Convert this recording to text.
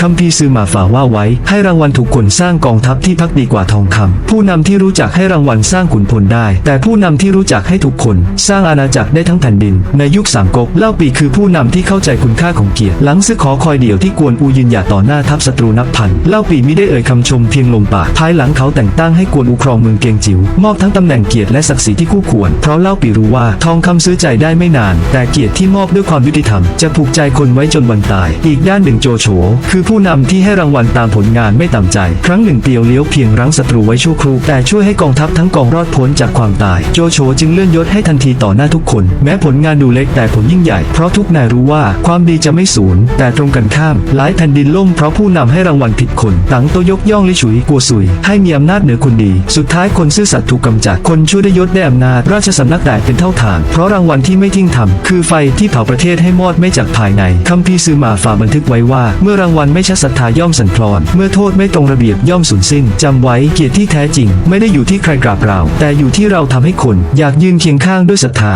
คัมภีซื้อมาฝ่าว่าไว้ ให้รางวัลถูกคนสร้างกองทัพที่พักดีกว่าทองคำผู้นำที่รู้จักให้รางวัลสร้างขุนพลได้ แต่ผู้นำที่รู้จักให้ทุกคน สร้างอาณาจักรได้ทั้งแผ่นดิน ในยุคสามก๊กเล่าปีคือผู้นำที่เข้าใจคุณค่าของเกียรติหลังซึกขอคอยเดี่ยวที่กวนอูยืนหยัดต่อหน้าทัพศัตรูนับพันเล่าปีไมิได้เอ่ยคำชมเพียงลมปากภายหลังเขาแต่งตั้งให้กวนอูครองเมืองเกียงจิ๋วมอบทั้งตำแหน่งเกียรติและศักดิ์ศรีที่คู่ควร เพราะเล่าปีรู้ว่าทองคำซื้อใจได้ไม่นาน แต่เกียรติที่มอบด้วยความยุติธรรมจะผูกใจคนไว้จนวันตาย อีกด้านหนึ่งโจโฉคือผู้นำที่ให้รางวัลตามผลงานไม่ต่ำใจ ครั้งหนึ่งเปียวเลี้ยวเพียงรั้งศัตรูไว้ชั่วครู่ แต่ช่วยให้กองทัพทั้งกองรอดพ้นจากความตาย โจโฉจึงเลื่อนยศให้ทันทีต่อหน้าทุกคน แม้ผลงานดูเล็กแต่ผลยิ่งใหญ่ เพราะทุกนายรู้ว่าความดีจะไม่สูญ แต่ตรงกันข้าม หลายแผ่นดินล่มเพราะผู้นำให้รางวัลผิดคนตังโตยกย่องลิฉุยกัวซุย ให้มีอำนาจเหนือคนดี สุดท้ายคนซื่อสัตย์ถูกกำจัด คนชั่วได้ยศได้อำนาจ ราชสำนักแตกเป็นเท่าฐาน เพราะรางวัลที่ไม่ทิ้งทำคือไฟที่เผาประเทศให้มอดไม่จากภายในคัมภีร์ซือมาฝาบันทึกไว้ว่า เมื่อรางวัลไม่ชัดศรัทธาย่อมสั่นคลอน เมื่อโทษไม่ตรงระเบียบย่อมสูญสิ้น จำไว้เกียรติที่แท้จริง ไม่ได้อยู่ที่ใครกราบเรา แต่อยู่ที่เราทำให้คน อยากยืนเคียงข้างด้วยศรัทธา